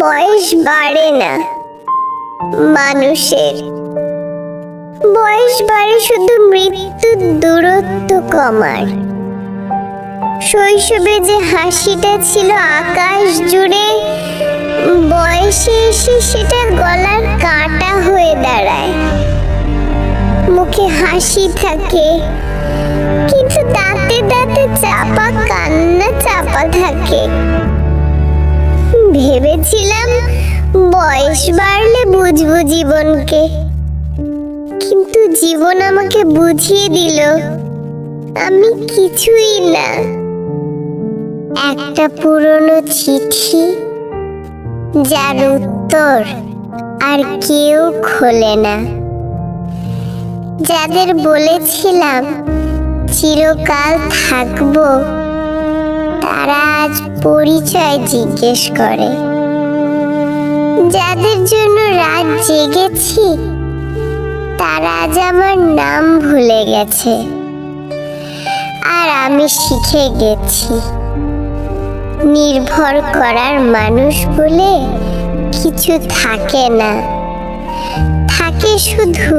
বয়স বাড়ে না। মানুষের বয়স বাড়ে শুধু মৃত্যুর দূরত্ব কমার। শৈশবে যে হাসিটা ছিল আকাশ জুড়ে, বয়সে এসে সেটা গলার কাঁটা হয়ে দাঁড়ায়। মুখে হাসি থাকে, কিন্তু দাঁতে দাঁতে চাপা, কান্না চাপা থাকে। ভেবেছিলাম বয়স বাড়লে বুঝব জীবনকে। কিন্তু জীবন আমাকে বুঝিয়ে দিল, আমি কিছুই না। একটা পুরনো চিঠি, যার উত্তর আর কেউ খোলে না। যাদের বলেছিলাম, চিরকাল থাকব তারা আজ পরিচয় জিজ্ঞেস করে। যাদের জন্য রাত জেগেছি, তারা আজ আমার নাম ভুলে গেছে। আর আমি শিখে গেছি। নির্ভর করার মানুষ বলে কিছু থাকে না। থাকে শুধু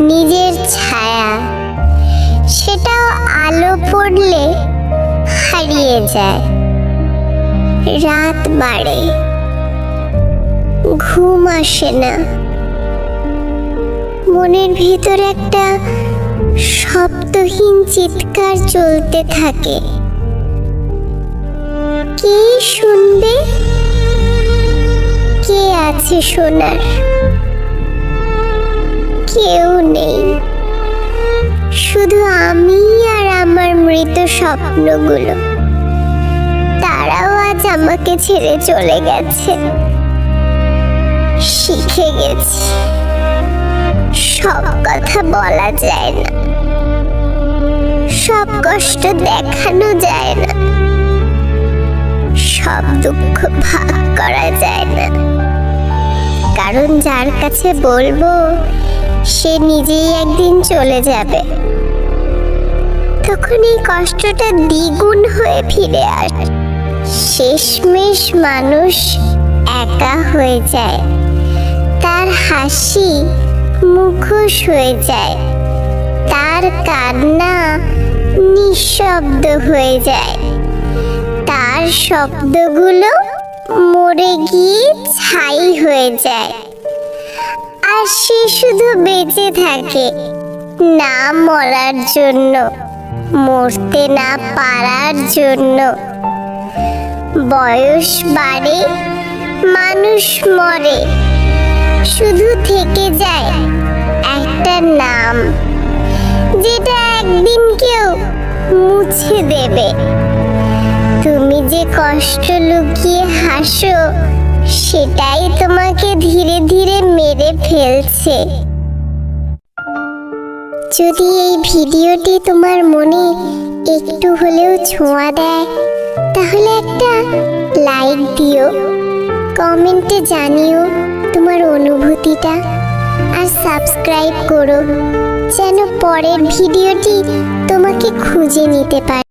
নিজের ছায়া। সেটাও আলো পড়লে হারিয়ে যায়। রাত বাড়ে। ঘুম আসে না। মনের ভিতর একটা শব্দহীন চিৎকার চলতে থাকে। কে শুনবে? কে আছে শোনার? কেউ নেই। মৃত স্বপ্নগুলো। তারাও আজ আমাকে ছেড়ে চলে গেছে। শিখে গেছি। সব কথা বলা যায় না। সব কষ্ট দেখানো যায় না। সব দুঃখ ভাগ করা যায় না। কারণ যার কাছে বলব, সে নিজেই একদিন চলে যাবে। তখন এই কষ্টটা দ্বিগুণ হয়ে ফিরে আসে। শেষমেশ মানুষ একা হয়ে যায়। তার হাসি মুখোশ হয়ে যায়। তার কান্না নিঃশব্দ হয়ে যায়। তার শব্দগুলো মরে গিয়ে ছাই হয়ে যায়। আর সে শুধু বেঁচে থাকে না মরার জন্য। মরতে না পারার জন্য। বয়স বাড়ে, মানুষ মরে। শুধু থেকে যায় একটা নাম, যেটা একদিন কেউ মুছে দেবে। তুমি যে কষ্ট লুকিয়ে হাসো, সেটাই তোমাকে ধীরে ধীরে মেরে ফেলছে। যদি এই ভিডিওটি তোমার মনে একটু হলেও ছোঁয়া দেয়, তাহলে একটা লাইক দিও, কমেন্টে জানিও তোমার অনুভূতিটা, আর সাবস্ক্রাইব করো, যেন পরের ভিডিওটি তোমাকে খুঁজে নিতে পারে।